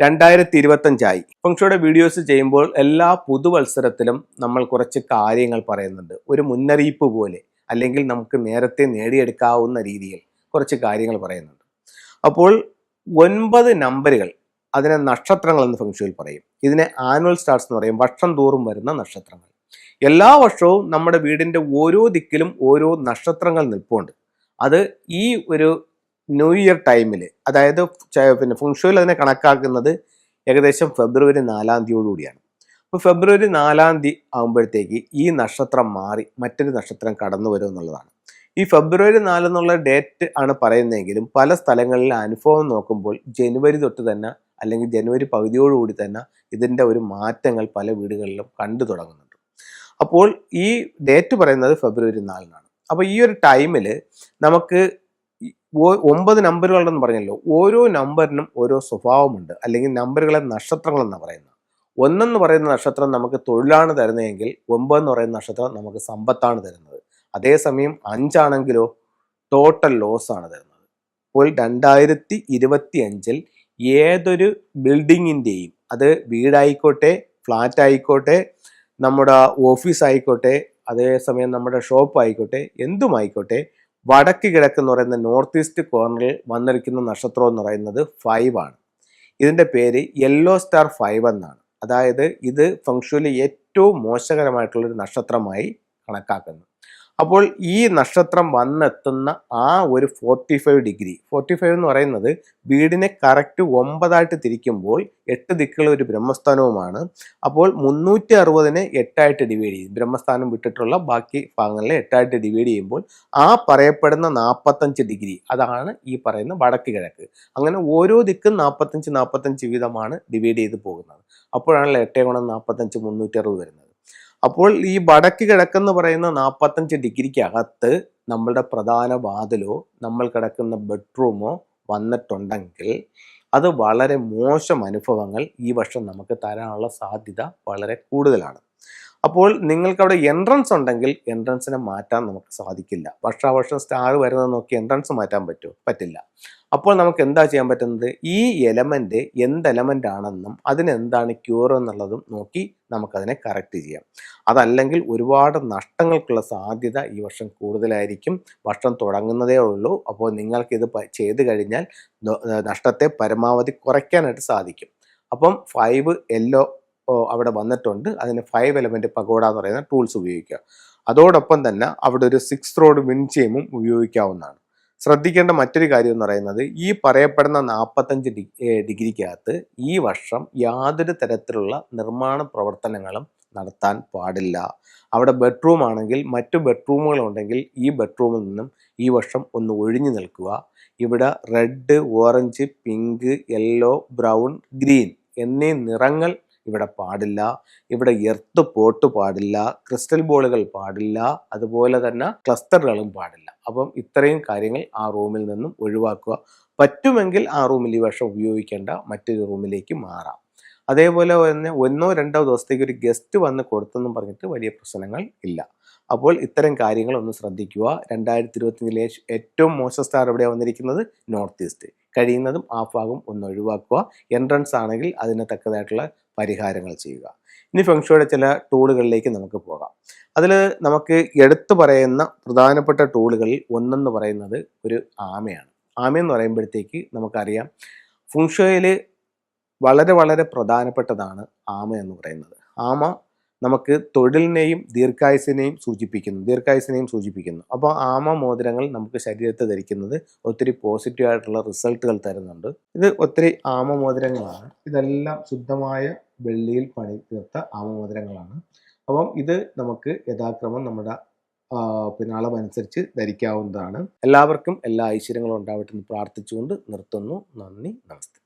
രണ്ടായിരത്തി ഇരുപത്തഞ്ചായി ഫംഗ്ഷയുടെ വീഡിയോസ് ചെയ്യുമ്പോൾ എല്ലാ പുതുവത്സരത്തിലും നമ്മൾ കുറച്ച് കാര്യങ്ങൾ പറയുന്നുണ്ട്. ഒരു മുന്നറിയിപ്പ് പോലെ അല്ലെങ്കിൽ നമുക്ക് നേരത്തെ നേടിയെടുക്കാവുന്ന രീതിയിൽ കുറച്ച് കാര്യങ്ങൾ പറയുന്നുണ്ട്. അപ്പോൾ ഒൻപത് നമ്പറുകൾ അതിനെ നക്ഷത്രങ്ങൾ എന്ന് ഫംഗ്ഷനിൽ പറയും. ഇതിനെ ആനുവൽ സ്റ്റാർസ് എന്ന് പറയും. വർഷം തോറും വരുന്ന നക്ഷത്രങ്ങൾ. എല്ലാ വർഷവും നമ്മുടെ വീടിന്റെ ഓരോ ദിക്കിലും ഓരോ നക്ഷത്രങ്ങൾ നിൽപ്പുണ്ട്. അത് ഈ ഒരു ന്യൂ ഇയർ ടൈമിൽ അതായത് പിന്നെ ഫുങ്ഷോയിൽ അതിനെ കണക്കാക്കുന്നത് ഏകദേശം ഫെബ്രുവരി നാലാം തീയതിയോടുകൂടിയാണ് അപ്പോൾ ഫെബ്രുവരി നാലാം തീയതി ആകുമ്പോഴത്തേക്ക് ഈ നക്ഷത്രം മാറി മറ്റൊരു നക്ഷത്രം കടന്നു വരും എന്നുള്ളതാണ്. ഈ ഫെബ്രുവരി നാല് എന്നുള്ള ഡേറ്റ് ആണ് പറയുന്നതെങ്കിലും പല സ്ഥലങ്ങളിൽ അനുഭവം നോക്കുമ്പോൾ ജനുവരി തൊട്ട് തന്നെ അല്ലെങ്കിൽ ജനുവരി പകുതിയോടുകൂടി തന്നെ ഇതിന്റെ ഒരു മാറ്റങ്ങൾ പല വീടുകളിലും കണ്ടു തുടങ്ങുന്നുണ്ട്. അപ്പോൾ ഈ ഡേറ്റ് പറയുന്നത് ഫെബ്രുവരി നാലിനാണ്. അപ്പോൾ ഈ ഒരു ടൈമിൽ നമുക്ക് ഒമ്പത് നമ്പറുകളെന്ന് പറഞ്ഞല്ലോ. ഓരോ നമ്പറിനും ഓരോ സ്വഭാവമുണ്ട്. അല്ലെങ്കിൽ നമ്പറുകളെ നക്ഷത്രങ്ങൾ എന്നാണ് പറയുന്നത്. ഒന്നെന്ന് പറയുന്ന നക്ഷത്രം നമുക്ക് തൊഴിലാണ് തരുന്നതെങ്കിൽ ഒമ്പതെന്ന് പറയുന്ന നക്ഷത്രം നമുക്ക് സമ്പത്താണ് തരുന്നത്. അതേസമയം അഞ്ചാണെങ്കിലോ ടോട്ടൽ ലോസ് ആണ് തരുന്നത്. അപ്പോൾ രണ്ടായിരത്തി ഇരുപത്തി അഞ്ചിൽ ഏതൊരു ബിൽഡിങ്ങിന്റെയും അത് വീടായിക്കോട്ടെ ഫ്ലാറ്റ് ആയിക്കോട്ടെ നമ്മുടെ ഓഫീസ് ആയിക്കോട്ടെ അതേസമയം നമ്മുടെ ഷോപ്പ് ആയിക്കോട്ടെ എന്തുമായിക്കോട്ടെ വടക്ക് കിഴക്ക് എന്ന് പറയുന്ന നോർത്ത് ഈസ്റ്റ് കോർണറിൽ വന്നിരിക്കുന്ന നക്ഷത്രം എന്ന് പറയുന്നത് ഫൈവ് ആണ്. ഇതിന്റെ പേര് യെല്ലോ സ്റ്റാർ ഫൈവ് എന്നാണ്. അതായത് ഇത് ഫംഗ്ഷനിലെ ഏറ്റവും മോശകരമായിട്ടുള്ളൊരു നക്ഷത്രമായി കണക്കാക്കുന്നു. അപ്പോൾ ഈ നക്ഷത്രം വന്നെത്തുന്ന ആ ഒരു forty five degree forty five എന്ന് പറയുന്നത് വീടിനെ കറക്റ്റ് ഒമ്പതായിട്ട് തിരിക്കുമ്പോൾ എട്ട് ദിക്കുള്ള ഒരു ബ്രഹ്മസ്ഥാനവുമാണ്. അപ്പോൾ മുന്നൂറ്റി അറുപതിനെ എട്ടായിട്ട് ഡിവൈഡ് ചെയ്യും. ബ്രഹ്മസ്ഥാനം വിട്ടിട്ടുള്ള ബാക്കി ഭാഗങ്ങളിലെ എട്ടായിട്ട് ഡിവൈഡ് ചെയ്യുമ്പോൾ ആ പറയപ്പെടുന്ന നാൽപ്പത്തഞ്ച് ഡിഗ്രി അതാണ് ഈ പറയുന്ന വടക്ക് കിഴക്ക്. അങ്ങനെ ഓരോ ദിക്കും നാൽപ്പത്തഞ്ച് നാൽപ്പത്തഞ്ച് വീതമാണ് ഡിവൈഡ് ചെയ്ത് പോകുന്നത്. അപ്പോഴാണല്ലോ എട്ടേ ഗുണം നാൽപ്പത്തഞ്ച് മുന്നൂറ്റി അറുപത് വരുന്നത്. അപ്പോൾ ഈ വടക്ക് കിഴക്കെന്ന് പറയുന്ന നാൽപ്പത്തഞ്ച് ഡിഗ്രിക്കകത്ത് നമ്മളുടെ പ്രധാന വാതിലോ നമ്മൾ കിടക്കുന്ന ബെഡ്റൂമോ വന്നിട്ടുണ്ടെങ്കിൽ അത് വളരെ മോശം അനുഭവങ്ങൾ ഈ വർഷം നമുക്ക് തരാനുള്ള സാധ്യത വളരെ കൂടുതലാണ്. അപ്പോൾ നിങ്ങൾക്ക് അവിടെ എൻട്രൻസ് ഉണ്ടെങ്കിൽ എൻട്രൻസിനെ മാറ്റാൻ നമുക്ക് സാധിക്കില്ല. വർഷാവർഷം സ്റ്റാർ വരുന്നത് നോക്കി എൻട്രൻസ് മാറ്റാൻ പറ്റുമോ പറ്റില്ല. അപ്പോൾ നമുക്ക് എന്താ ചെയ്യാൻ പറ്റുന്നത്? ഈ എലമെന്റ് എന്ത് എലമെന്റ് ആണെന്നും അതിനെന്താണ് ക്യൂർ എന്നുള്ളതും നോക്കി നമുക്കതിനെ കറക്റ്റ് ചെയ്യാം. അതല്ലെങ്കിൽ ഒരുപാട് നഷ്ടങ്ങൾക്കുള്ള സാധ്യത ഈ വർഷം കൂടുതലായിരിക്കും. വർഷം തുടങ്ങുന്നതേ ഉള്ളൂ. അപ്പോൾ നിങ്ങൾക്കിത് ചെയ്ത് കഴിഞ്ഞാൽ നഷ്ടത്തെ പരമാവധി കുറയ്ക്കാനായിട്ട് സാധിക്കും. അപ്പം ഫൈവ് യെല്ലോ അവിടെ വന്നിട്ടുണ്ട്. അതിന് ഫൈവ് എലമെന്റ് പഗോഡ എന്ന് പറയുന്ന ടൂൾസ് ഉപയോഗിക്കുക. അതോടൊപ്പം തന്നെ അവിടെ ഒരു സിക്സ് റോഡ് വിൻചെയിമും ഉപയോഗിക്കാവുന്നതാണ്. ശ്രദ്ധിക്കേണ്ട മറ്റൊരു കാര്യം എന്ന് പറയുന്നത് ഈ പറയപ്പെടുന്ന നാൽപ്പത്തഞ്ച് ഡിഗ്രിക്കകത്ത് ഈ വർഷം യാതൊരു തരത്തിലുള്ള നിർമ്മാണ പ്രവർത്തനങ്ങളും നടത്താൻ പാടില്ല. അവിടെ ബെഡ്റൂം ആണെങ്കിൽ മറ്റു ബെഡ്റൂമുകൾ ഉണ്ടെങ്കിൽ ഈ ബെഡ്റൂമിൽ നിന്നും ഈ വർഷം ഒന്ന് ഒഴിഞ്ഞു നിൽക്കുക. ഇവിടെ red orange pink yellow brown green എന്നീ നിറങ്ങൾ ഇവിടെ പാടില്ല. ഇവിടെ എർത്ത് പോട്ട് പാടില്ല. ക്രിസ്റ്റൽ ബോളുകൾ പാടില്ല. അതുപോലെ തന്നെ ക്ലസ്റ്ററുകളും പാടില്ല. അപ്പം ഇത്രയും കാര്യങ്ങൾ ആ റൂമിൽ നിന്നും ഒഴിവാക്കുക. പറ്റുമെങ്കിൽ ആ റൂമിൽ ഈ വർഷം ഉപയോഗിക്കേണ്ട മറ്റൊരു റൂമിലേക്ക് മാറാം. അതേപോലെ തന്നെ ഒന്നോ രണ്ടോ ദിവസത്തേക്ക് ഒരു ഗസ്റ്റ് വന്ന് കൊടുത്തെന്നും പറഞ്ഞിട്ട് വലിയ പ്രശ്നങ്ങൾ ഇല്ല. അപ്പോൾ ഇത്തരം കാര്യങ്ങൾ ഒന്ന് ശ്രദ്ധിക്കുക. രണ്ടായിരത്തി ഇരുപത്തിയഞ്ചിലെ ഏറ്റവും മോശം സ്റ്റാർ എവിടെയാണ് വന്നിരിക്കുന്നത്? North east. കഴിയുന്നതും ആ ഭാഗം ഒന്ന് ഒഴിവാക്കുക. എൻട്രൻസ് ആണെങ്കിൽ അതിന് തക്കതായിട്ടുള്ള പരിഹാരങ്ങൾ ചെയ്യുക. ഇനി ഫെങ്ഷുയുടെ ചില ടൂളുകളിലേക്ക് നമുക്ക് പോകാം. അതിൽ നമുക്ക് എടുത്തു പറയുന്ന പ്രധാനപ്പെട്ട ടൂളുകളിൽ ഒന്നെന്ന് പറയുന്നത് ഒരു ആമയാണ്. ആമയെന്ന് പറയുമ്പോഴത്തേക്ക് നമുക്കറിയാം ഫുങ്ഷോയിൽ വളരെ വളരെ പ്രധാനപ്പെട്ടതാണ് ആമ എന്ന് പറയുന്നത്. ആമ നമുക്ക് തൊഴിലിനെയും ദീർഘായുസിനെയും സൂചിപ്പിക്കുന്നു ദീർഘായുസിനെയും സൂചിപ്പിക്കുന്നു. അപ്പോൾ ആമ മോതിരങ്ങൾ നമുക്ക് ശരീരത്ത് ധരിക്കുന്നത് ഒത്തിരി പോസിറ്റീവ് ആയിട്ടുള്ള റിസൾട്ടുകൾ തരുന്നുണ്ട്. ഇത് ഒത്തിരി ആമ മോതിരങ്ങളാണ് ഇതെല്ലാം ശുദ്ധമായ വെള്ളിയിൽ പണി തീർത്ത ആമ മോതിരങ്ങളാണ് അപ്പം ഇത് നമുക്ക് യഥാക്രമം നമ്മുടെ പിന്നെ അളവനുസരിച്ച് ധരിക്കാവുന്നതാണ്. എല്ലാവർക്കും എല്ലാ ഐശ്വര്യങ്ങളും ഉണ്ടാവട്ടെ എന്ന് പ്രാർത്ഥിച്ചുകൊണ്ട് നിർത്തുന്നു. നന്ദി നമസ്തേ.